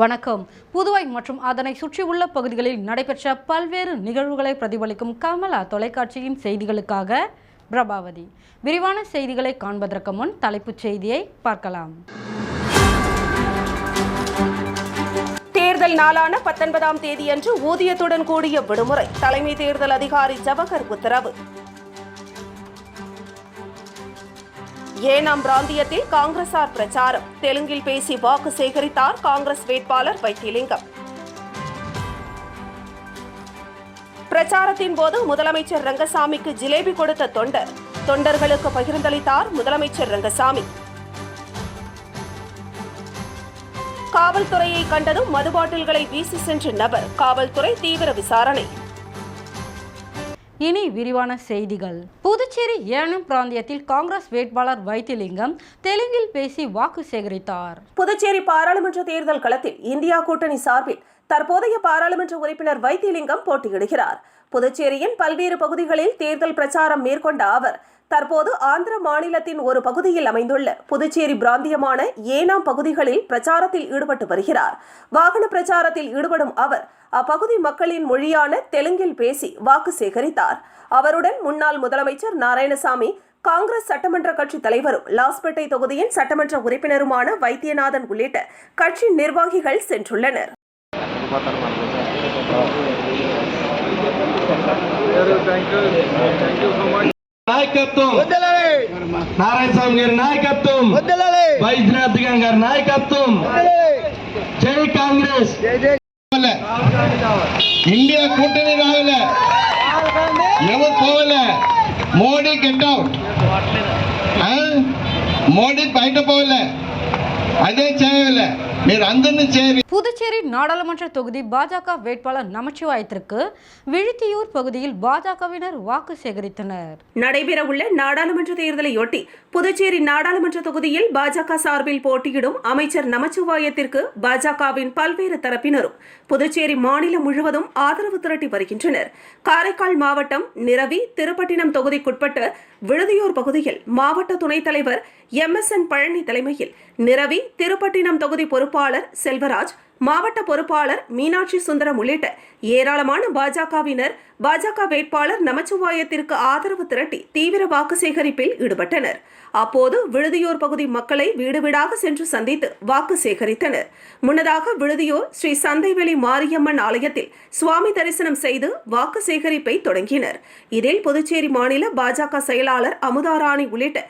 வணக்கம். புதுவை மற்றும் அதனை சுற்றியுள்ள பகுதிகளில் நடைபெற்ற பல்வேறு நிகழ்வுகளை பிரதிபலிக்கும் கமலா தொலைக்காட்சியின் செய்திகளுக்காக பிரபாவதி. விரிவான செய்திகளை காண்பதற்கு முன் தலைப்புச் செய்தியை பார்க்கலாம். தேர்தல் நாளான பத்தொன்பதாம் தேதியன்று ஊதியத்துடன் கூடிய விடுமுறை. தலைமை தேர்தல் அதிகாரி ஜவஹர் உத்தரவு. ஏனாம் பிராந்தியத்தில் காங்கிரசார் பிரச்சாரம். தெலுங்கில் பேசி வாக்கு சேகரித்தார் காங்கிரஸ் வேட்பாளர் வைத்திலிங்கம். பிரச்சாரத்தின் போது முதலமைச்சர் ரங்கசாமிக்கு ஜிலேபி கொடுத்த தொண்டர். தொண்டர்களுக்கு பகிர்ந்தளித்தார் முதலமைச்சர் ரங்கசாமி. காவல்துறையை கண்டதும் மது பாட்டில்களை வீசி சென்ற நபர். காவல்துறை தீவிர விசாரணை. இனி விரிவான செய்திகள். புதுச்சேரி ஏனம் பிராந்தியத்தில் காங்கிரஸ் வேட்பாளர் வைத்திலிங்கம் தெலுங்கில் பேசி வாக்கு சேகரித்தார். புதுச்சேரி பாராளுமன்ற தேர்தல் களத்தில் இந்தியா கூட்டணி சார்பில் தற்போதைய பாராளுமன்ற உறுப்பினர் வைத்திலிங்கம் போட்டியிடுகிறார். புதுச்சேரியின் பல்வேறு பகுதிகளில் தேர்தல் பிரச்சாரம் மேற்கொண்ட அவர் தற்போது ஆந்திர மாநிலத்தின் ஒரு பகுதியில் அமைந்துள்ள புதுச்சேரி பிராந்தியமான ஏனாம் பகுதிகளில் பிரச்சாரத்தில் ஈடுபட்டு வருகிறார். வாகன பிரச்சாரத்தில் ஈடுபடும் அவர் அப்பகுதி மக்களின் மொழியான தெலுங்கில் பேசி வாக்கு சேகரித்தார் அவருடன் முன்னாள் முதலமைச்சர் நாராயணசாமி காங்கிரஸ் சட்டமன்ற கட்சி தலைவரும் லாஸ்பேட்டை தொகுதியின் சட்டமன்ற உறுப்பினருமான வைத்தியநாதன் உள்ளிட்ட கட்சி நிர்வாகிகள் சென்றுள்ளனர் నాయకత్వం వద్దలాలి నారాయణ స్వామి గారి నాయకత్వం వద్దలాలి వైద్యనాథ్ గారి నాయకత్వం జై కాంగ్రెస్ இந்தியா கூட்டணி ராகல எவர் போகல. மோடி கெட் அவுட் மோடி பயிட்ட போகல. அதே செய்யவில்லை புதுச்சேரி நாடாளுமன்ற தொகுதி பாஜக வேட்பாளர் நமச்சிவாயத்திற்கு விழுத்தியூர் பகுதியில் பாஜகவினர் வாக்கு சேகரித்தனர். நடைபெறவுள்ள நாடாளுமன்ற தேர்தலையொட்டி புதுச்சேரி நாடாளுமன்ற தொகுதியில் பாஜக சார்பில் போட்டியிடும் அமைச்சர் நமச்சிவாயத்திற்கு பாஜகவின் பல்வேறு தரப்பினரும் புதுச்சேரி மாநிலம் முழுவதும் ஆதரவு திரட்டி வருகின்றனர். காரைக்கால் மாவட்டம் நிரவி திருப்பட்டினம் தொகுதிக்குட்பட்ட விழுதியூர் பகுதியில் மாவட்ட துணைத் தலைவர் எம் எஸ் என் பழனி தலைமையில் நிரவி திருப்பட்டினம் தொகுதி பொறுப்பு பொறுப்பாளர் செல்வராஜ் மாவட்ட பொறுப்பாளர் மீனாட்சி சுந்தரம் உள்ளிட்ட ஏராளமான பாஜகவினர் பாஜக வேட்பாளர் நமச்சிவாயத்திற்கு ஆதரவு திரட்டி தீவிர வாக்கு சேகரிப்பில் ஈடுபட்டனர். அப்போது விழுதியோர் பகுதி மக்களை வீடு வீடாக சென்று சந்தித்து வாக்கு சேகரித்தனர். முன்னதாக விழுதியோர் ஸ்ரீ சந்தைவெளி மாரியம்மன் ஆலயத்தில் சுவாமி தரிசனம் செய்து வாக்கு சேகரிப்பை தொடங்கினர். இதில் புதுச்சேரி மாநில பாஜக செயலாளர் அமுதாராணி உள்ளிட்ட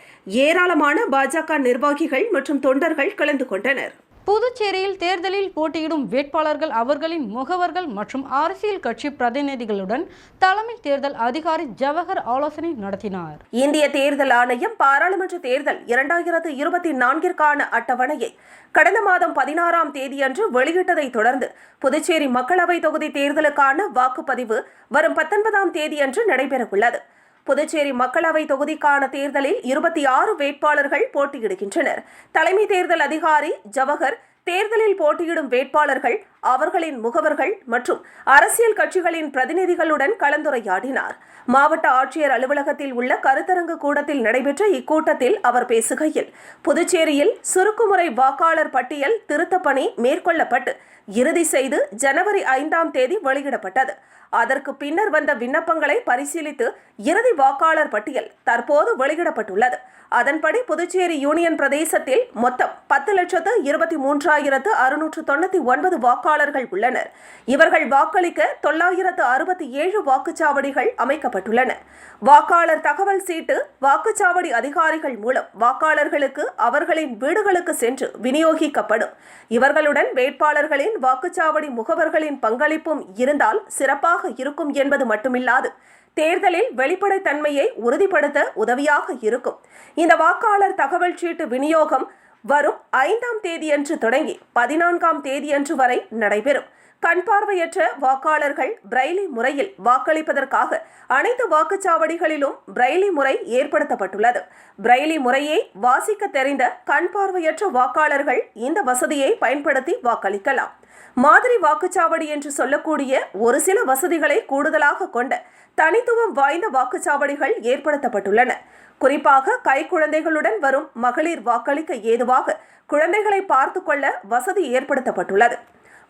ஏராளமான பாஜக நிர்வாகிகள் மற்றும் தொண்டர்கள் கலந்து கொண்டனர். புதுச்சேரியில் தேர்தலில் போட்டியிடும் வேட்பாளர்கள் அவர்களின் முகவர்கள் மற்றும் அரசியல் கட்சி பிரதிநிதிகளுடன் தலைமை தேர்தல் அதிகாரி ஜவஹர் ஆலோசனை நடத்தினார். இந்திய தேர்தல் ஆணையம் பாராளுமன்ற தேர்தல் இரண்டாயிரத்து இருபத்தி நான்கிற்கான அட்டவணையை கடந்த மாதம் பதினாறாம் தேதியன்று வெளியிட்டதை தொடர்ந்து புதுச்சேரி மக்களவை தொகுதி தேர்தலுக்கான வாக்குப்பதிவு வரும் பத்தொன்பதாம் தேதியன்று நடைபெறவுள்ளது. புதுச்சேரி மக்களவை தொகுதிக்கான தேர்தலில் இருபத்தி ஆறு வேட்பாளர்கள் போட்டியிடுகின்றனர். தலைமை தேர்தல் அதிகாரி ஜவஹர் தேர்தலில் போட்டியிடும் வேட்பாளர்கள் அவர்களின் முகவர்கள் மற்றும் அரசியல் கட்சிகளின் பிரதிநிதிகளுடன் கலந்துரையாடினார். மாவட்ட ஆட்சியர் அலுவலகத்தில் உள்ள கருத்தரங்கு கூடத்தில் நடைபெற்ற இக்கூட்டத்தில் அவர் பேசுகையில் புதுச்சேரியில் சுருக்குமுறை வாக்காளர் பட்டியல் திருத்த பணி மேற்கொள்ளப்பட்டு இறுதி செய்து ஜனவரி ஐந்தாம் தேதி வெளியிடப்பட்டது. அதற்கு பின்னர் வந்த விண்ணப்பங்களை பரிசீலித்து இறுதி வாக்காளர் பட்டியல் தற்போது வெளியிடப்பட்டுள்ளது. அதன்படி புதுச்சேரி யூனியன் பிரதேசத்தில் மொத்தம் பத்து லட்சத்து இருபத்தி மூன்றாயிரத்து அறுநூற்று தொண்ணூத்தி ஒன்பது வாக்காளர்கள் உள்ளனர். இவர்கள் வாக்களிக்க தொள்ளாயிரத்து அறுபத்தி ஏழு வாக்குச்சாவடிகள் அமைக்கப்பட்டுள்ளன. வாக்காளர் தகவல் சீட்டு வாக்குச்சாவடி அதிகாரிகள் மூலம் வாக்காளர்களுக்கு அவர்களின் வீடுகளுக்கு சென்று விநியோகிக்கப்படும். இவர்களுடன் வேட்பாளர்களின் வாக்குச்சாவடி முகவர்களின் பங்களிப்பும் இருந்தால் சிறப்பாக உதவியாக இருக்கும் என்பது மட்டுமில்லாது தேர்தலில் வெளிப்படைத்தன்மையை உறுதிப்படுத்த உதவியாக இருக்கும். இந்த வாக்காளர் தகவல் சீட்டு விநியோகம் வரும் ஐந்தாம் தேதியன்று தொடங்கி பதினான்காம் தேதியன்று வரை நடைபெறும். கண் பார்வையற்ற வாக்காளர்கள் பிரைலி முறையில் வாக்களிப்பதற்காக அனைத்து வாக்குச்சாவடிகளிலும் பிரைலி முறை ஏற்படுத்தப்பட்டுள்ளது. பிரைலி முறையை வாசிக்க தெரிந்த கண் பார்வையற்ற வாக்காளர்கள் இந்த வசதியை பயன்படுத்தி வாக்களிக்கலாம். மாதிரி வாக்குச்சாவடி என்று சொல்லக்கூடிய ஒரு சில வசதிகளை கூடுதலாக கொண்ட தனித்துவம் வாய்ந்த வாக்குச்சாவடிகள் ஏற்படுத்தப்பட்டுள்ளன. குறிப்பாக கைக்குழந்தைகளுடன் வரும் மகளிர் வாக்களிக்க ஏதுவாக குழந்தைகளை பார்த்து கொள்ள வசதி ஏற்படுத்தப்பட்டுள்ளது.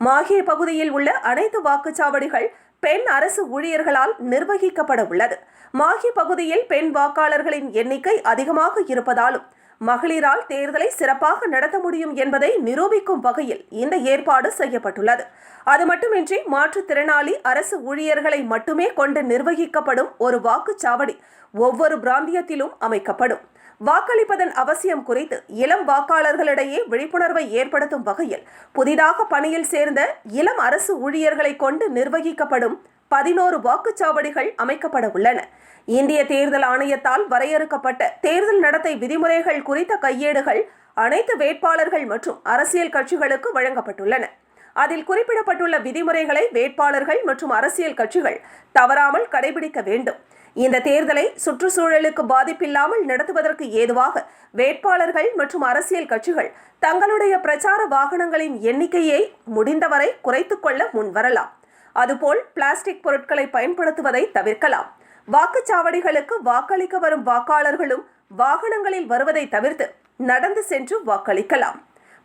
மாஹே பகுதியில் உள்ள அனைத்து வாக்குச்சாவடிகள் பெண் அரசு ஊழியர்களால் நிர்வகிக்கப்பட உள்ளது. மாஹே பகுதியில் பெண் வாக்காளர்களின் எண்ணிக்கை அதிகமாக இருப்பதாலும் மகளிரால் தேர்தலை சிறப்பாக நடத்த முடியும் என்பதை நிரூபிக்கும் வகையில் இந்த ஏற்பாடு செய்யப்பட்டுள்ளது. அது மட்டுமின்றி மாற்றுத்திறனாளி அரசு ஊழியர்களை மட்டுமே கொண்டு நிர்வகிக்கப்படும் ஒரு வாக்குச்சாவடி ஒவ்வொரு பிராந்தியத்திலும் அமைக்கப்படும். வாக்களிப்பதன் அவசியம் குறித்து இளம் வாக்காளர்களிடையே விழிப்புணர்வை ஏற்படுத்தும் வகையில் புதிதாக பணியில் சேர்ந்த இளம் அரசு ஊழியர்களை கொண்டு நிர்வகிக்கப்படும் பதினோரு வாக்குச்சாவடிகள் அமைக்கப்பட உள்ளன. இந்திய தேர்தல் ஆணையத்தால் வரையறுக்கப்பட்ட தேர்தல் நடத்தை விதிமுறைகள் குறித்த கையேடுகள் அனைத்து வேட்பாளர்கள் மற்றும் அரசியல் கட்சிகளுக்கு வழங்கப்பட்டுள்ளன. அதில் குறிப்பிடப்பட்டுள்ள விதிமுறைகளை வேட்பாளர்கள் மற்றும் அரசியல் கட்சிகள் தவறாமல் கடைபிடிக்க வேண்டும். இந்த தேர்தலை சுற்றுச்சூழலுக்கு பாதிப்பில்லாமல் நடத்துவதற்கு ஏதுவாக வேட்பாளர்கள் மற்றும் அரசியல் கட்சிகள் தங்களுடைய பிரச்சார வாகனங்களின் எண்ணிக்கையை முடிந்தவரை குறைத்துக்கொள்ள முன்வரலாம். அதுபோல் பிளாஸ்டிக் பொருட்களை பயன்படுத்துவதை தவிர்க்கலாம். வாக்குச்சாவடிகளுக்கு வாக்களிக்க வரும் வாக்காளர்களும் வாகனங்களில் வருவதை தவிர்த்து நடந்து சென்று வாக்களிக்கலாம்.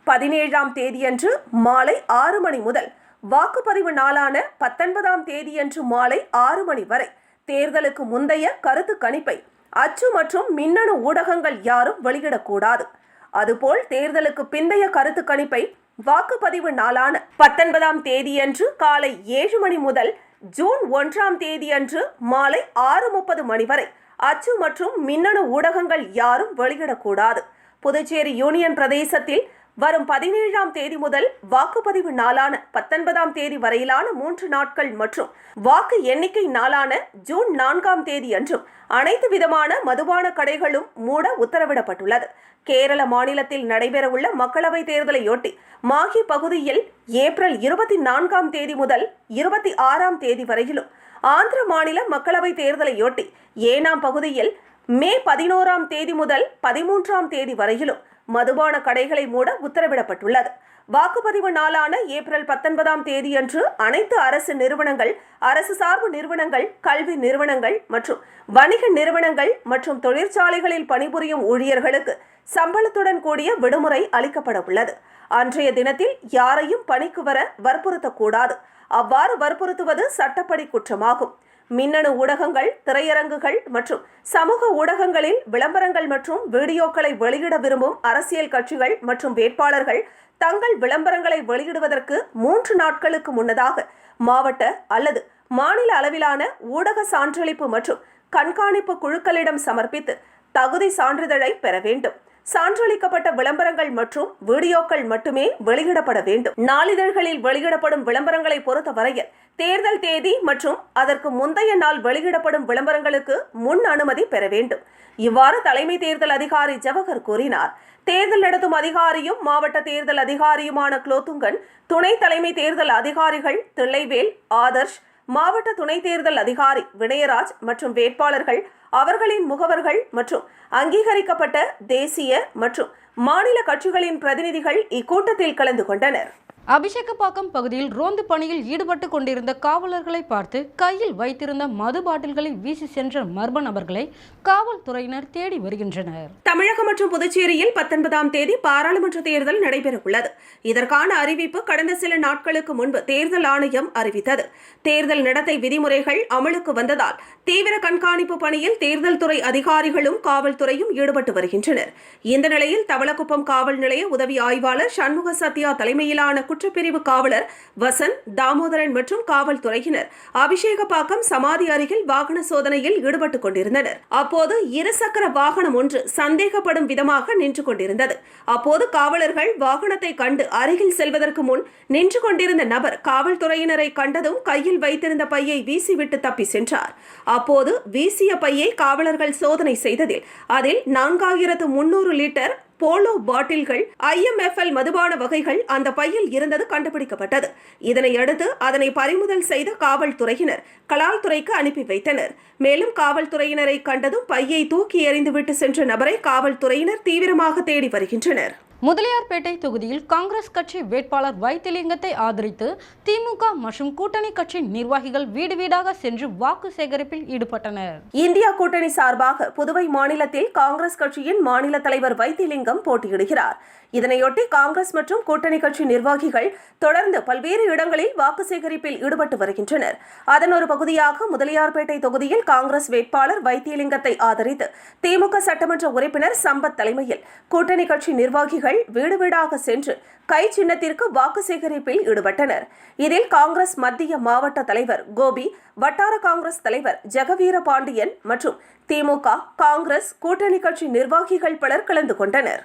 பதினேழாம் தேதியன்று மாலை ஆறு மணி முதல் வாக்குப்பதிவு நாளான பத்தொன்பதாம் தேதியன்று மாலை ஆறு மணி வரை தேர்தலுக்கு முந்தைய கருத்து கணிப்பை அச்சு மற்றும் மின்னணு ஊடகங்கள் யாரும் வெளியிடக்கூடாது. அதுபோல் தேர்தலுக்கு பிந்தைய கருத்து கணிப்பை வாக்குப்பதிவு நாளான பத்தொன்பதாம் தேதியன்று காலை ஏழு மணி முதல் ஜூன் ஒன்றாம் தேதியன்று மாலை ஆறு முப்பது மணி வரை அச்சு மற்றும் மின்னணு ஊடகங்கள் யாரும் வெளியிடக்கூடாது. புதுச்சேரி யூனியன் பிரதேசத்தில் வரும் பதினேழாம் தேதி முதல் வாக்குப்பதிவு நாளான பத்தொன்பதாம் தேதி வரையிலான மூன்று நாட்கள் மற்றும் வாக்கு எண்ணிக்கை நாளான ஜூன் நான்காம் தேதி அன்றும் அனைத்து விதமான மதுபான கடைகளும் மூட உத்தரவிடப்பட்டுள்ளது. கேரள மாநிலத்தில் நடைபெறவுள்ள மக்களவைத் தேர்தலையொட்டி மாஹி பகுதியில் ஏப்ரல் இருபத்தி நான்காம் தேதி முதல் இருபத்தி ஆறாம் தேதி வரையிலும் ஆந்திர மாநில மக்களவைத் தேர்தலையொட்டி ஏனாம் பகுதியில் மே பதினோராம் தேதி முதல் பதிமூன்றாம் தேதி வரையிலும் மதுபான கடைகளை மூட உத்தரவிடப்பட்டுள்ளது. வாக்குப்பதிவு நாளான ஏப்ரல் பத்தொன்பதாம் தேதியன்று அனைத்து அரசு நிறுவனங்கள் அரசு சார்பு நிறுவனங்கள் கல்வி நிறுவனங்கள் மற்றும் வணிக நிறுவனங்கள் மற்றும் தொழிற்சாலைகளில் பணிபுரியும் ஊழியர்களுக்கு சம்பளத்துடன் கூடிய விடுமுறை அளிக்கப்பட உள்ளது அன்றைய தினத்தில் யாரையும் பணிக்கு வர வற்புறுத்தக்கூடாது. அவ்வாறு வற்புறுத்துவது சட்டப்படி குற்றமாகும். மின்னணு ஊடகங்கள் திரையரங்குகள் மற்றும் சமூக ஊடகங்களில் விளம்பரங்கள் மற்றும் வீடியோக்களை வெளியிட விரும்பும் அரசியல் கட்சிகள் மற்றும் வேட்பாளர்கள் தங்கள் விளம்பரங்களை வெளியிடுவதற்கு மூன்று நாட்களுக்கு முன்னதாக மாவட்ட அல்லது மாநில அளவிலான ஊடக சான்றளிப்பு மற்றும் கண்காணிப்பு குழுக்களிடம் சமர்ப்பித்து தகுதி சான்றிதழை பெற வேண்டும். சான்றளிக்கப்பட்ட விளம்பரங்கள் மற்றும் வீடியோக்கள் மட்டுமே வெளியிடப்பட வேண்டும். நாளிதழ்களில் வெளியிடப்படும் விளம்பரங்களை பொறுத்தவரையில் தேர்தல் தேதி மற்றும் அதற்கு முந்தைய நாள் வெளியிடப்படும் விளம்பரங்களுக்கு முன் அனுமதி பெற வேண்டும். இவ்வாறு தலைமை தேர்தல் அதிகாரி ஜவஹர் கூறினார். தேர்தல் நடத்தும் அதிகாரியும் மாவட்ட தேர்தல் அதிகாரியுமான குலோத்துங்கன் துணை தலைமை தேர்தல் அதிகாரிகள் தில்லைவேல் ஆதர்ஷ் மாவட்ட துணை தேர்தல் அதிகாரி வினயராஜ் மற்றும் வேட்பாளர்கள் அவர்களின் முகவர்கள் மற்றும் அங்கீகரிக்கப்பட்ட தேசிய மற்றும் மாநில கட்சிகளின் பிரதிநிதிகள் இக்கூட்டத்தில் கலந்து கொண்டனர். அபிஷேகப்பாக்கம் பகுதியில் ரோந்து பணியில் ஈடுபட்டு கொண்டிருந்த காவலர்களை பார்த்து கையில் வைத்திருந்த மது பாட்டில்களை வீசி சென்ற மர்ம நபர்களை காவல்துறையினர் தேடி வருகின்றனர். தமிழகம் மற்றும் புதுச்சேரியில் பத்தொன்பதாம் தேதி பாராளுமன்ற தேர்தல் நடைபெற உள்ளது இதற்கான அறிவிப்பு கடந்த சில நாட்களுக்கு முன்பு தேர்தல் ஆணையம் அறிவித்தது. தேர்தல் நடத்தை விதிமுறைகள் அமலுக்கு வந்ததால் தீவிர கண்காணிப்பு பணியில் தேர்தல் துறை அதிகாரிகளும் காவல்துறையும் ஈடுபட்டு வருகின்றனர். இந்த நிலையில் தவளக்குப்பம் காவல் நிலைய உதவி ஆய்வாளர் சண்முக சத்யா தலைமையிலான குற்றப்பிரிவு காவலர் வசந்த் தாமோதரன் மற்றும் காவல்துறையினர் அபிஷேகப்பாக்கம் சமாதி அருகில் வாகன சோதனையில் ஈடுபட்டுக் கொண்டிருந்தனர். அப்போது இருசக்கர வாகனம் ஒன்று சந்தேகப்படும் விதமாக நின்று கொண்டிருந்தது. அப்போது காவலர்கள் வாகனத்தை கண்டு அருகில் செல்வதற்கு முன் நின்று கொண்டிருந்த நபர் காவல்துறையினரை கண்டதும் கையில் வைத்திருந்த பையை வீசிவிட்டு தப்பி சென்றார். அப்போது வீசிய பையை காவலர்கள் சோதனை செய்ததில் அதில் நான்காயிரத்து முன்னூறு லிட்டர் போலோ பாட்டில்கள் ஐஎம்எஃப்எல் மதுபான வகைகள் அந்த பையில் இருந்தது கண்டுபிடிக்கப்பட்டது. இதனை அடுத்து அதனை பறிமுதல் செய்த காவல்துறையினர் கலால்துறைக்கு அனுப்பி வைத்தனர். மேலும் காவல்துறையினரை கண்டதும் பையை தூக்கி எறிந்துவிட்டு சென்ற நபரை காவல்துறையினர் தீவிரமாக தேடி வருகின்றனர். முதலியார்பேட்டை தொகுதியில் காங்கிரஸ் கட்சி வேட்பாளர் வைத்திலிங்கத்தை ஆதரித்து திமுக மற்றும் கூட்டணி கட்சி நிர்வாகிகள் வீடு வீடாக சென்று வாக்கு சேகரிப்பில் ஈடுபட்டனர். இந்தியா கூட்டணி சார்பாக புதுவை மாநிலத்தில் காங்கிரஸ் கட்சியின் மாநில தலைவர் வைத்திலிங்கம் போட்டியிடுகிறார். இதனையொட்டி காங்கிரஸ் மற்றும் கூட்டணி கட்சி நிர்வாகிகள் தொடர்ந்து பல்வேறு இடங்களில் வாக்கு சேகரிப்பில் ஈடுபட்டு வருகின்றனர். அதன் ஒரு பகுதியாக முதலியார்பேட்டை தொகுதியில் காங்கிரஸ் வேட்பாளர் வைத்தியலிங்கத்தை ஆதரித்து திமுக சட்டமன்ற உறுப்பினர் சம்பத் தலைமையில் கூட்டணி கட்சி நிர்வாகிகள் வீடு வீடாக சென்று கை சின்னத்திற்கு வாக்கு சேகரிப்பில் ஈடுபட்டனர். இதில் காங்கிரஸ் மத்திய மாவட்ட தலைவர் கோபி வட்டார காங்கிரஸ் தலைவர் ஜெகவீர பாண்டியன் மற்றும் திமுக காங்கிரஸ் கூட்டணி கட்சி நிர்வாகிகள் பலர் கலந்து கொண்டனர்.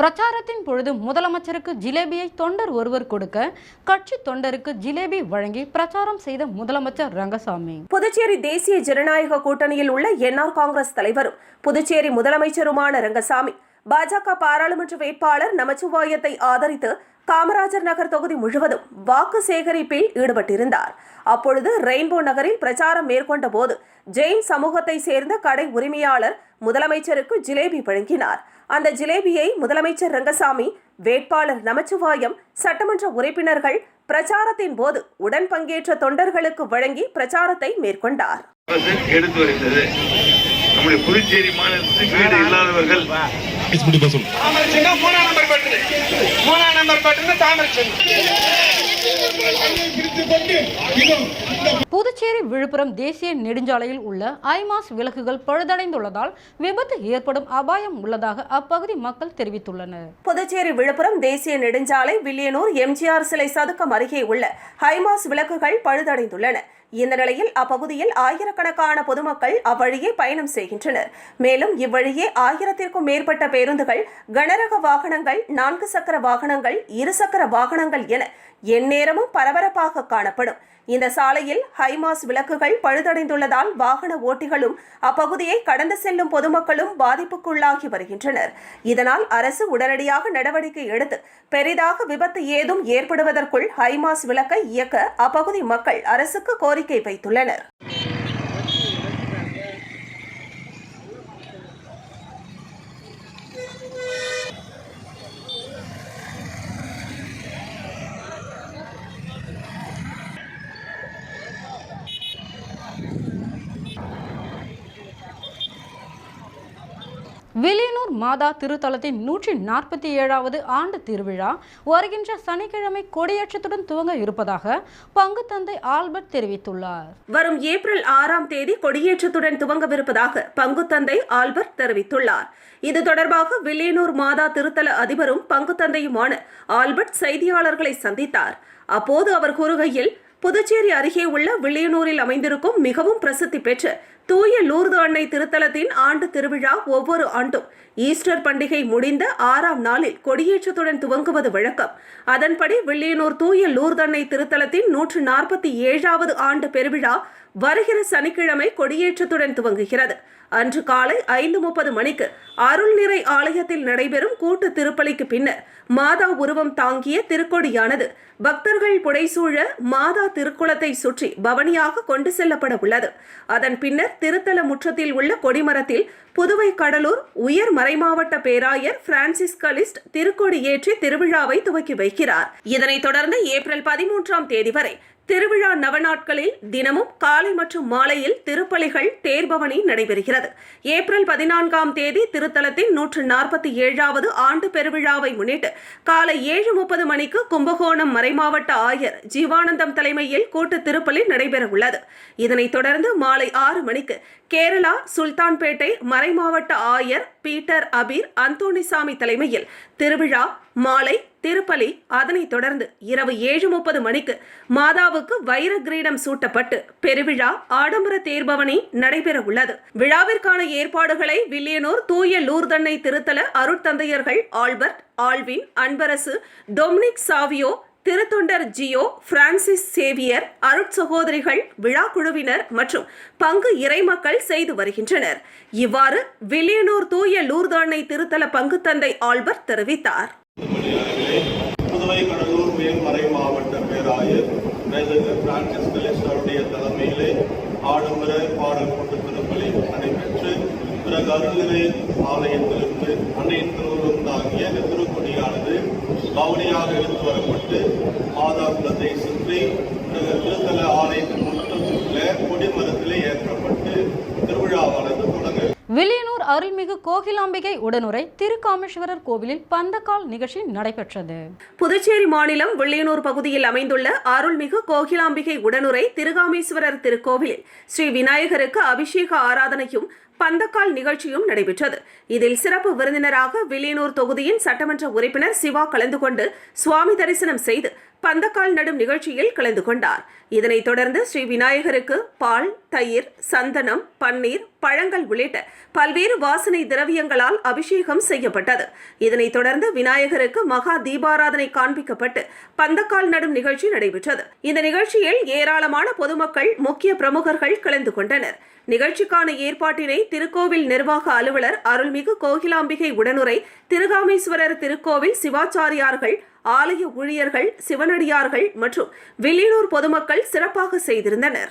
பிரச்சாரத்தின் பொழுது முதலமைச்சருக்கு ஜிலேபியை தொண்டர் ஒருவர் கொடுக்க கட்சி தொண்டருக்கு ஜிலேபி வழங்கி பிரச்சாரம் செய்த முதலமைச்சர் ரங்கசாமி. புதுச்சேரி தேசிய ஜனநாயக கூட்டணியில் உள்ள என்ஆர் காங்கிரஸ் தலைவரும் புதுச்சேரி முதலமைச்சருமான ரங்கசாமி பாஜக பாராளுமன்ற வேட்பாளர் நமச்சிவாயத்தை ஆதரித்து காமராஜர் நகர் தொகுதி முழுவதும் வாக்கு சேகரிப்பில் ஈடுபட்டிருந்தார். அப்பொழுது ரெயின்போ நகரில் பிரச்சாரம் மேற்கொண்ட போது ஜெயின் சமூகத்தை சேர்ந்த கடை உரிமையாளர் முதலமைச்சருக்கு ஜிலேபி வழங்கினார். அந்த ஜிலேபியை முதலமைச்சர் ரங்கசாமி வேட்பாளர் நமச்சிவாயம் சட்டமன்ற உறுப்பினர்கள் பிரச்சாரத்தின் போது உடன் பங்கேற்ற தொண்டர்களுக்கு வழங்கி பிரச்சாரத்தை மேற்கொண்டார். அரசு எடுத்து வருகிறது நம்முடைய புதுச்சேரி மாநிலத்தில் வீடு இல்லாதவர்கள். மூணாம் நம்பர் பட்டு மூணாம் நம்பர் பட்டு தாமரை புதுச்சேரி விழுப்புரம் தேசிய நெடுஞ்சாலையில் உள்ள ஐமாஸ் விளக்குகள் பழுதடைந்துள்ளதால் விபத்து ஏற்படும் அபாயம் உள்ளதாக அப்பகுதி மக்கள் தெரிவித்துள்ளனர். புதுச்சேரி விழுப்புரம் தேசிய நெடுஞ்சாலை வில்லியனூர் எம்ஜிஆர் சிலை சதுக்கம் அருகே உள்ள ஐமாஸ் விளக்குகள் பழுதடைந்துள்ளன. இந்த நிலையில் அப்பகுதியில் ஆயிரக்கணக்கான பொதுமக்கள் அவ்வழியே பயணம் செய்கின்றனர். மேலும் இவ்வழியே ஆயிரத்திற்கும் மேற்பட்ட பேருந்துகள் கனரக வாகனங்கள் நான்கு சக்கர வாகனங்கள் இருசக்கர வாகனங்கள் என எந்நேரமும் பரபரப்பாக காணப்படும். இந்த சாலையில் ஹைமாஸ் விளக்குகள் பழுதடைந்துள்ளதால் வாகன ஓட்டிகளும் அப்பகுதியை கடந்து செல்லும் பொதுமக்களும் பாதிப்புக்குள்ளாகி வருகின்றனர். இதனால் அரசு உடனடியாக நடவடிக்கை எடுத்து பெரிதாக விபத்து ஏதும் ஏற்படுவதற்குள் ஹைமாஸ் விளக்கை இயக்க அப்பகுதி மக்கள் அரசுக்கு கோரிக்கை வைத்துள்ளனர் வில்லியனூர் மாதா திருத்தலத்தின் நூற்றி நாற்பத்தி ஏழாவது ஆண்டு திருவிழா வருகின்ற சனிக்கிழமை கொடியேற்றத்துடன் துவங்க இருப்பதாக பங்கு தந்தை ஆல்பர்ட் தெரிவித்துள்ளார். வரும் ஏப்ரல் ஆறாம் தேதி கொடியேற்றத்துடன் துவங்கவிருப்பதாக பங்கு தந்தை ஆல்பர்ட் தெரிவித்துள்ளார். இது தொடர்பாக வில்லியனூர் மாதா திருத்தல அதிபரும் பங்கு தந்தையுமான ஆல்பர்ட் செய்தியாளர்களை சந்தித்தார். அப்போது அவர் கூறுகையில் புதுச்சேரி அருகே உள்ள வில்லியனூரில் அமைந்திருக்கும் மிகவும் பிரசித்தி பெற்ற தூய லூர்து அன்னை திருத்தலத்தின் ஆண்டு திருவிழா ஒவ்வொரு ஆண்டும் ஈஸ்டர் பண்டிகை முடிந்த ஆறாம் நாளில் கொடியேற்றத்துடன் துவங்குவது வழக்கம். அதன்படி வில்லியனூர் தூய லூர்து அன்னை திருத்தலத்தின் நூற்று நாற்பத்தி ஏழாவது ஆண்டு பெருவிழா வருகிற சனிக்கிழமை கொடியேற்றத்துடன் துவங்குகிறது. அன்று காலை ஐந்து முப்பது மணிக்கு அருள்நிறை ஆலயத்தில் நடைபெறும் கூட்டு திருப்பலிக்கு பின்னர் மாதா உருவம் தாங்கிய திருக்கொடியானது பக்தர்கள் புடைசூழ மாதா திருக்குளத்தை சுற்றி பவனியாக கொண்டு செல்லப்பட உள்ளது. அதன் பின்னர் திருத்தல முற்றத்தில் உள்ள கொடிமரத்தில் புதுவை கடலூர் உயர் மறைமாவட்ட பேராயர் பிரான்சிஸ் கலிஸ்ட் திருக்கொடி ஏற்றி திருவிழாவை துவக்கி வைக்கிறார். இதனைத் தொடர்ந்து ஏப்ரல் பதிமூன்றாம் தேதி வரை திருவிழா நவநாட்களில் தினமும் காலை மற்றும் மாலையில் திருப்பலிகள் தேர்பவனி நடைபெறுகிறது. ஏப்ரல் பதினான்காம் தேதி திருத்தலத்தின் நூற்று நாற்பத்தி ஏழாவது ஆண்டு பெருவிழாவை முன்னிட்டு காலை ஏழு முப்பது மணிக்கு கும்பகோணம் மறைமாவட்ட ஆயர் ஜீவானந்தம் தலைமையில் கூட்டு திருப்பலி நடைபெற உள்ளது இதனைத் தொடர்ந்து மாலை ஆறு மணிக்கு கேரளா சுல்தான்பேட்டை மறைமாவட்ட ஆயர் பீட்டர் அபீர் அந்தோணிசாமி தலைமையில் திருவிழா மாலை திருப்பலி அதனைத் தொடர்ந்து இரவு ஏழு முப்பது மணிக்கு மாதாவுக்கு வைர கிரீடம் சூட்டப்பட்டு பெருவிழா ஆடம்பர தேர்பவனி நடைபெற உள்ளது விழாவிற்கான ஏற்பாடுகளை வில்லியனூர் தூய லூர்தன்னை திருத்தல அருட்தந்தையர்கள் Albert Alvin Anbarasu Dominic Savio திருத்தொண்டர் ஜியோ பிரான்சிஸ் சேவியர் அருட்சகோதரிகள் விழா குழுவினர் மற்றும் பங்கு இறைமக்கள் செய்து வருகின்றனர். இவ்வாறு வில்லியனூர் தூய லூர்தானை திருத்தல பங்குத்தந்தை ஆல்பர்ட் தெரிவித்தார். மாவட்ட பேராயர் பிரான்சிஸ் கலிஸ்டருடைய தலைமையிலே ஆடம்பர பாடல் கொண்டு திருப்பலி நடைபெற்று பிறகு அருள்நிலை ஆலயத்திலிருந்து அன்னையின் திருவுருவம் தாங்கிய திருக்கொடியானது கவனியாக எடுத்து வரப்பட்டு மாதா குலத்தை சுற்றி பிறகு திருத்தல ஆலயத்தின் முற்றத்திலே கொடிமரத்திலே ஏற்றப்பட்டு திருவிழாவானது அருள்மிகு கோகிலாம்பிகை உடனுரை திருக்காமேஸ்வரர் கோவிலில் பந்தக்கால் நிகழ்ச்சி நடைபெற்றது. புதுச்சேரி மாநிலம் வில்லியனூர் பகுதியில் அமைந்துள்ள அருள்மிகு கோகிலாம்பிகை உடனுரை திருகாமேஸ்வரர் திருக்கோவிலில் ஸ்ரீ விநாயகருக்கு அபிஷேக ஆராதனையும் பந்தக்கால் நிகழ்ச்சியும் நடைபெற்றது. இதில் சிறப்பு விருந்தினராக வில்லியனூர் தொகுதியின் சட்டமன்ற உறுப்பினர் சிவா கலந்து கொண்டு சுவாமி தரிசனம் செய்து பந்தக்கால் நடும் நிகழ்ச்சியில் கலந்து கொண்டார். இதனைத் தொடர்ந்து ஸ்ரீ விநாயகருக்கு பால் தயிர் சந்தனம் பன்னீர் பழங்கள் உள்ளிட்ட பல்வேறு வாசனை திரவியங்களால் அபிஷேகம் செய்யப்பட்டது. இதனைத் தொடர்ந்து விநாயகருக்கு மகா தீபாராதனை காண்பிக்கப்பட்டு பந்தக்கால் நடும் நிகழ்ச்சி நடைபெற்றது. இந்த நிகழ்ச்சியில் ஏராளமான பொதுமக்கள் முக்கிய பிரமுகர்கள் கலந்து கொண்டனர். நிகழ்ச்சிக்கான ஏற்பாட்டினை திருக்கோவில் நிர்வாக அலுவலர் அருள்மிகு கோகிலாம்பிகை உடனுரை திருகாமேஸ்வரர் திருக்கோவில் சிவாச்சாரியார்கள் ஆலய ஊழியர்கள் சிவனடியார்கள் மற்றும் வெளியூர் பொதுமக்கள் சிறப்பாக செய்திருந்தனர்.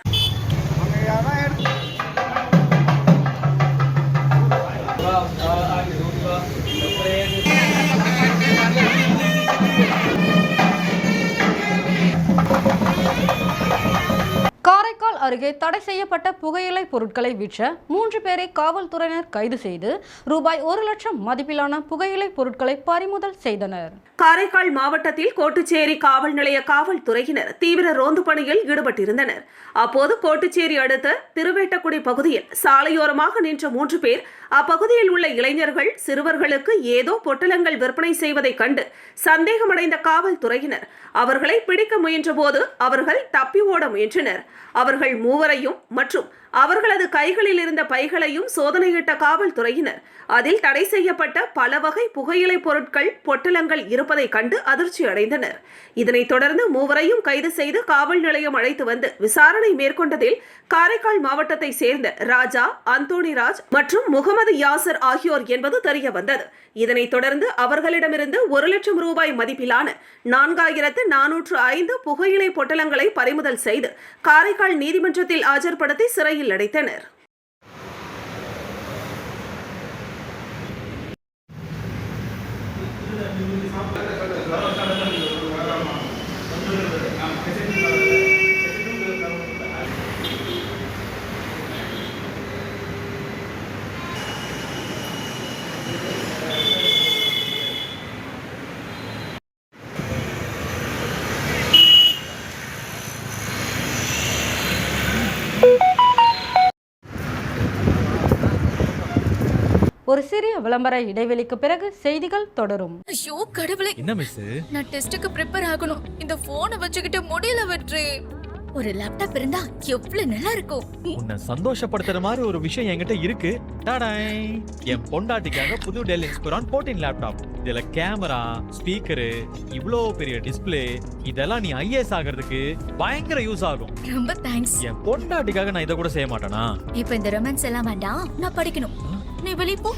காரைக்கால் அருகே தடை செய்யப்பட்ட புகையிலை பொருட்களை விற்ற மூன்று பேரை காவல்துறையினர் கைது செய்து ரூபாய் ஒரு லட்சம் மதிப்பிலான புகையிலை பொருட்களை பறிமுதல் செய்தனர். காரைக்கால் மாவட்டத்தில் கோட்டுச்சேரி காவல் நிலைய காவல்துறையினர் தீவிர ரோந்து பணியில் ஈடுபட்டிருந்தனர். அப்போது கோட்டுச்சேரி அடுத்த திருவேட்டக்குடி பகுதியில் சாலையோரமாக நின்ற மூன்று பேர் அப்பகுதியில் உள்ள இளைஞர்கள் சிறுவர்களுக்கு ஏதோ பொட்டலங்கள் விற்பனை செய்வதைக் கண்டு சந்தேகமடைந்த காவல்துறையினர். அவர்களை பிடிக்க முயன்றபோது அவர்கள் தப்பி ஓட முயன்றனர். அவர்கள் மூவரையும் மற்றும் அவர்களது கைகளில் இருந்த பைகளையும் சோதனையிட்ட காவல்துறையினர். அதில் தடை செய்யப்பட்ட பல வகை புகையிலை பொருட்கள் பொட்டலங்கள் இருப்பதை கண்டு அதிர்ச்சி அடைந்தனர். இதனைத் தொடர்ந்து மூவரையும் கைது செய்து காவல் நிலையம் அழைத்து வந்து விசாரணை மேற்கொண்டதில் காரைக்கால் மாவட்டத்தை சேர்ந்த ராஜா அந்தோணிராஜ் மற்றும் முகமது யாசர் ஆகியோர் என்பது தெரிய வந்தது இதனைத் தொடர்ந்து அவர்களிடமிருந்து ஒரு லட்சம் ரூபாய் மதிப்பிலான நான்காயிரத்து நானூற்று ஐந்து புகையிலை பொட்டலங்களை பறிமுதல் செய்து காரைக்கால் நீதிமன்றத்தில் ஆஜர்படுத்தி சிறையில் அடைத்தனர். ஒரு சிறிய விளம்பர இடைவெளிக்கு பிறகு செய்திகள் தொடரும். ஐயோ கடவுளே. என்ன மிஸ் நான் டெஸ்டுக்கு ப்ரிப்பேர் ஆகணும். இந்த போனை வச்சுக்கிட்டு முடியல வெற்றி. ஒரு லேப்டாப் இருந்தா எவ்வளவு நல்லா இருக்கும். உன்னை சந்தோஷப்படுத்துற மாதிரி ஒரு விஷயம் என்கிட்ட இருக்கு. டாடாய். என் பொண்டாட்டிக்காக புது டெல் இன்ஸ்பிரான் 14 லேப்டாப் இதுல கேமரா ஸ்பீக்கரு இவ்ளோ பெரிய டிஸ்ப்ளே இதெல்லாம் நீ ஐஏஎஸ் ஆகிறதுக்கு பயங்கர யூஸ் ஆகும். ரொம்ப தேங்க்ஸ் என் பொண்டாட்டிக்காக நான் இதை கூட செய்ய மாட்டேனா? இப்போ இந்த ரொமான்ஸ் எல்லாம் வேண்டாம். நான் படிக்கணும். நீ வெளிய போ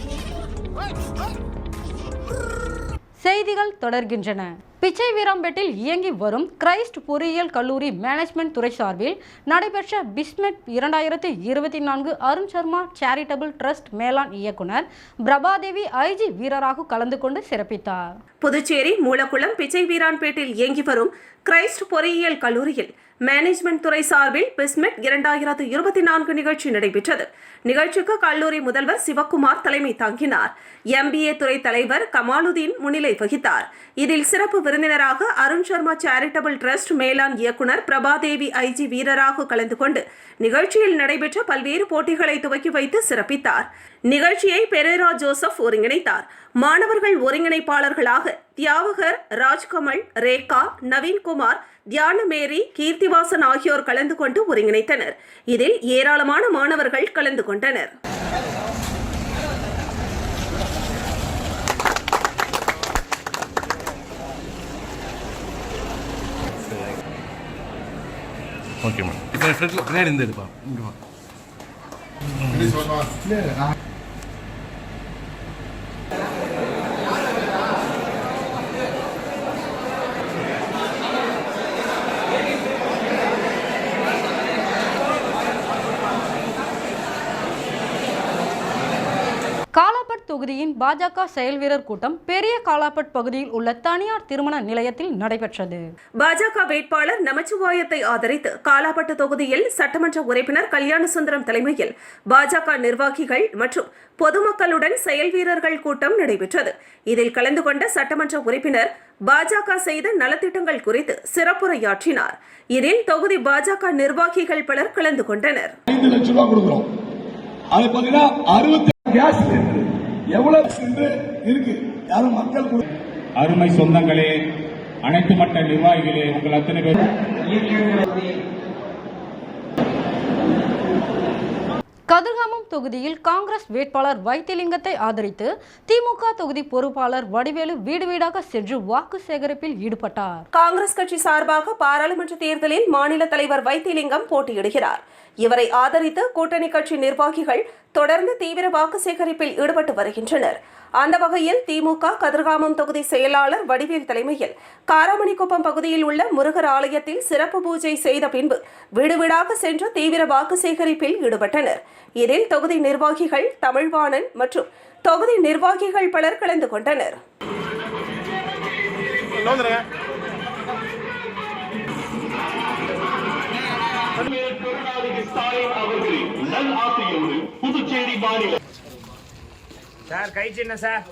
செய்திகள் தொடர்கின்றன. பிச்சை வீராம்பேட்டில் இயங்கி வரும் கிரைஸ்ட் பொறியியல் கல்லூரி மேனேஜ்மெண்ட் துறை சார்பில் நடைபெற்ற பிஸ்மெட் இரண்டாயிரத்தி இருபத்தி நான்கு அருண் சர்மா சேரிட்டபிள் ட்ரஸ்ட் மேலாண் இயக்குனர் பிரபாதேவி ஐஜி வீரராக கலந்து கொண்டு சிறப்பித்தார். புதுச்சேரி மூலக்குளம் பிச்சை வீரான்பேட்டில் இயங்கி வரும் கிரைஸ்ட் பொறியியல் கல்லூரியில் மேனேஜ்மெண்ட் துறை சார்பில் பிஸ்மெட் இரண்டாயிரத்து இருபத்தி நான்கு நிகழ்ச்சி நடைபெற்றது. நிகழ்ச்சிக்கு கல்லூரி முதல்வர் சிவக்குமார் தலைமை தாங்கினார். எம்பிஏ துறை தலைவர் கமாலுதீன் முன்னிலை வகித்தார். இதில் சிறப்பு விருந்தினராக அருண் சர்மா சேரிட்டபிள் ட்ரஸ்ட் மேலாண் இயக்குனர் பிரபாதேவி ஐஜி வீரராக கலந்து கொண்டு நிகழ்ச்சியில் நடைபெற்ற பல்வேறு போட்டிகளை துவக்கி வைத்து சிறப்பித்தார். நிகழ்ச்சியை பெரேரா ஜோசப் ஒருங்கிணைத்தார். மாணவர்கள் ஒருங்கிணைப்பாளர்களாக தியாவகர் ராஜ்கமல் ரேகா நவீன்குமார் தியானமேரி கீர்த்திவாசன் ஆகியோர் கலந்து கொண்டு ஒருங்கிணைத்தனர். இதில் ஏராளமான மாணவர்கள் கலந்து கொண்டனர். ഓക്കെ മാഡം ഞാൻ എന്ത് എടുക്കാം பாஜக செயல் வீரர் கூட்டம் பெரிய காலாப்பட் பகுதியில் உள்ள தனியார் திருமண நிலையத்தில் நடைபெற்றது. பாஜக வேட்பாளர் நமச்சிவாயத்தை ஆதரித்து காலாப்பட்டு தொகுதியில் சட்டமன்ற உறுப்பினர் கல்யாணசுந்தரம் தலைமையில் பாஜக நிர்வாகிகள் மற்றும் பொதுமக்களுடன் செயல் வீரர்கள் கூட்டம் நடைபெற்றது. இதில் கலந்து கொண்ட சட்டமன்ற உறுப்பினர் பாஜக செய்த நலத்திட்டங்கள் குறித்து சிறப்புரையாற்றினார். இதில் தொகுதி பாஜக நிர்வாகிகள் பலர் கலந்து கொண்டனர். எவ்வளவு இருக்கு? யாரும் மக்கள் அருமை சொந்தங்களே அனைத்து மட்ட நிர்வாகிகளே உங்கள் அத்தனை பேர் கதிர்காமம் தொகுதியில் காங்கிரஸ் வேட்பாளர் வைத்திலிங்கத்தை ஆதரித்து திமுக தொகுதி பொறுப்பாளர் வடிவேலு வீடு வீடாக சென்று வாக்கு சேகரிப்பில் ஈடுபட்டார். காங்கிரஸ் கட்சி சார்பாக பாராளுமன்ற தேர்தலில் மாநில தலைவர் வைத்திலிங்கம் போட்டியிடுகிறார். இவரை ஆதரித்து கூட்டணி கட்சி நிர்வாகிகள் தொடர்ந்து தீவிர வாக்கு சேகரிப்பில் ஈடுபட்டு வருகின்றனர். அந்த வகையில் திமுக கதிர்காமம் தொகுதி செயலாளர் வடிவேல் தலைமையில் காராமணிக்குப்பம் பகுதியில் உள்ள முருகர் ஆலயத்தில் சிறப்பு பூஜை செய்த பின்பு வீடு வீடாக சென்று தீவிர வாக்கு சேகரிப்பில் ஈடுபட்டனர். இதில் தொகுதி நிர்வாகிகள் தமிழ்வாணன் மற்றும் தொகுதி நிர்வாகிகள் பலர் கலந்து கொண்டனர். சார் கை சின்ன சார்.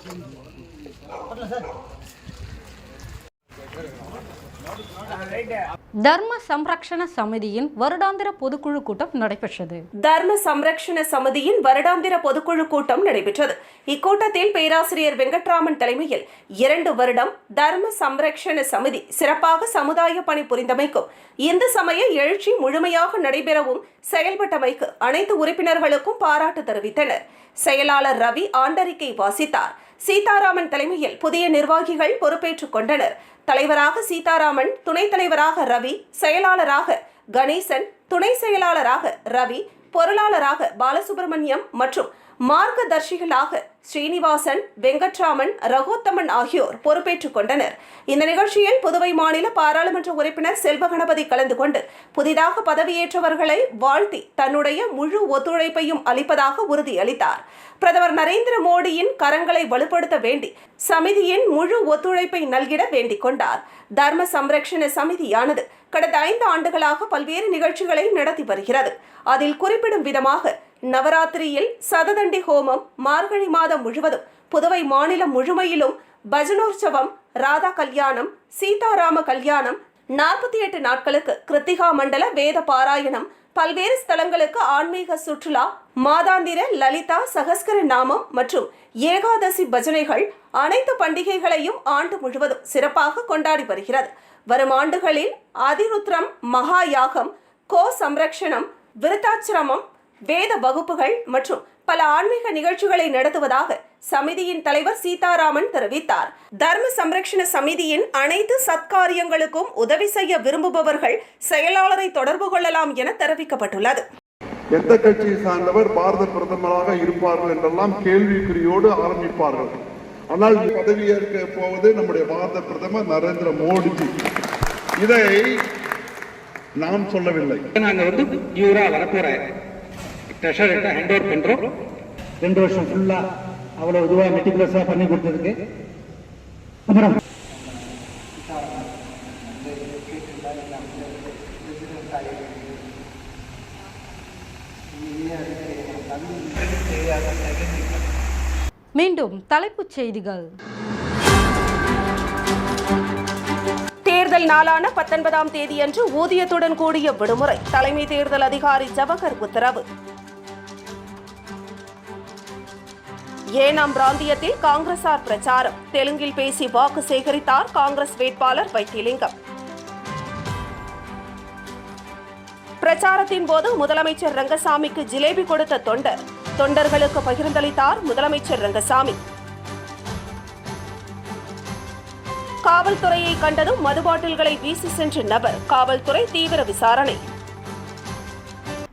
தர்ம சம்ரக்ஷண சமிதியின் வருடாந்திர பொதுக்குழு கூட்டம் நடைபெற்றது. தர்ம சம்ரக்ஷண சமிதியின் வருடாந்திர பொதுக்குழு கூட்டம் நடைபெற்றது. இக்கூட்டத்தில் பேராசிரியர் வெங்கட்ராமன் தலைமையில் இரண்டு வருடம் தர்ம சம்ரக்ஷண சமிதி சிறப்பாக சமுதாய பணி புரிந்தமைக்கும் இந்து சமய எழுச்சி முழுமையாக நடைபெறவும் செயல்பட்டமைக்கு அனைத்து உறுப்பினர்களுக்கும் பாராட்டு தெரிவித்தனர். செயலாளர் ரவி ஆண்டறிக்கை வாசித்தார். சீதாராமன் தலைமையில் புதிய நிர்வாகிகள் பொறுப்பேற்றுக் கொண்டனர். தலைவராக சீதாராமன் துணைத் தலைவராக ரவி செயலாளராக கணேசன் துணை செயலாளராக ரவி பொருளாளராக பாலசுப்ரமணியம் மற்றும் மார்க்கதர்ஷிகளாக ஸ்ரீனிவாசன் வெங்கட்ராமன் ரகோத்தமன் ஆகியோர் பொறுப்பேற்றுக் கொண்டனர். இந்த நிகழ்ச்சியில் புதுவை மாநில பாராளுமன்ற உறுப்பினர் செல்வ கணபதி கலந்து கொண்டு புதிதாக பதவியேற்றவர்களை வாழ்த்தி தன்னுடைய முழு ஒத்துழைப்பையும் அளிப்பதாக உறுதியளித்தார். பிரதமர் நரேந்திர மோடியின் கரங்களை வலுப்படுத்த வேண்டி சமிதியின் முழு ஒத்துழைப்பை நல்கிட வேண்டிக் கொண்டார். தர்ம சம்ரக்ஷண சமிதியானது கடந்த ஐந்து ஆண்டுகளாக பல்வேறு நிகழ்ச்சிகளை நடத்தி வருகிறது. அதில் குறிப்பிடும் விதமாக நவராத்திரியில் சததண்டி ஹோமம் மார்கழி மாதம் முழுவதும் புதுவை மாநிலம் முழுமையிலும் பஜனோற்சவம் ராதா கல்யாணம் சீதாராம கல்யாணம் நாற்பத்தி எட்டு நாட்களுக்கு கிருத்திகா மண்டல வேத பாராயணம் பல்வேறு ஸ்தலங்களுக்கு ஆன்மீக சுற்றுலா மாதாந்திர லலிதா சகஸ்கர நாமம் மற்றும் ஏகாதசி பஜனைகள் அனைத்து பண்டிகைகளையும் ஆண்டு முழுவதும் சிறப்பாக கொண்டாடி வருகிறது. வரும் ஆண்டுகளில் அதிருத்ரம் மகா யாகம் கோ சம்ரக்ஷணம் விருத்தாச்சிரமம் வேத வகுப்புகள் மற்றும் பல ஆன்மீக நிகழ்ச்சிகளை நடத்துவதாக சமிதியின் தலைவர் சீதாராமன் தெரிவித்தார். தர்ம சம்ரக்ஷண சமிதியின் அனைத்து சத்காரியங்களுக்கும் உதவி செய்ய விரும்புபவர்கள் செயலாளரை தொடர்பு கொள்ளலாம் என தெரிவிக்கப்பட்டுள்ளது. எந்த கட்சியை சார்ந்தவர் பாரத பிரதமராக இருப்பார்கள் என்றெல்லாம் கேள்விக்குறியோடு ஆரம்பிப்பார்கள். ஆனால் பதவியேற்க போவது நம்முடைய பாரத பிரதமர் நரேந்திர மோடிஜி. இதை நாம் சொல்லவில்லை. நாங்க வந்து வரப்போறேன் ட்ரெஷர்கிட்ட ஹேண்ட் ஓவர் பண்றோம். ரெண்டு வருஷம் ஃபுல்லா அவ்வளவு இதுவா மெட்டிகுலஸா பண்ணி கொடுத்ததுக்கு. அப்புறம் மீண்டும் தலைப்புச் செய்திகள். தேர்தல் நாளான பத்தொன்பதாம் தேதியன்று ஊதியத்துடன் கூடிய விடுமுறை. தலைமை தேர்தல் அதிகாரி ஜவஹர் உத்தரவு. ஏனாம் பிராந்தியத்தில் காங்கிரசார் பிரச்சாரம். தெலுங்கில் பேசி வாக்கு சேகரித்தார் காங்கிரஸ் வேட்பாளர் வைத்திலிங்கம். பிரச்சாரத்தின் போது முதலமைச்சர் ரங்கசாமிக்கு ஜிலேபி கொடுத்த தொண்டர். தொண்டர்களுக்கு பகிர்ந்தளித்தார் முதலமைச்சர் ரங்கசாமி. காவல்துறையை கண்டதும் மது பாட்டில்களை வீசி சென்ற நபர். காவல்துறை தீவிர விசாரணை.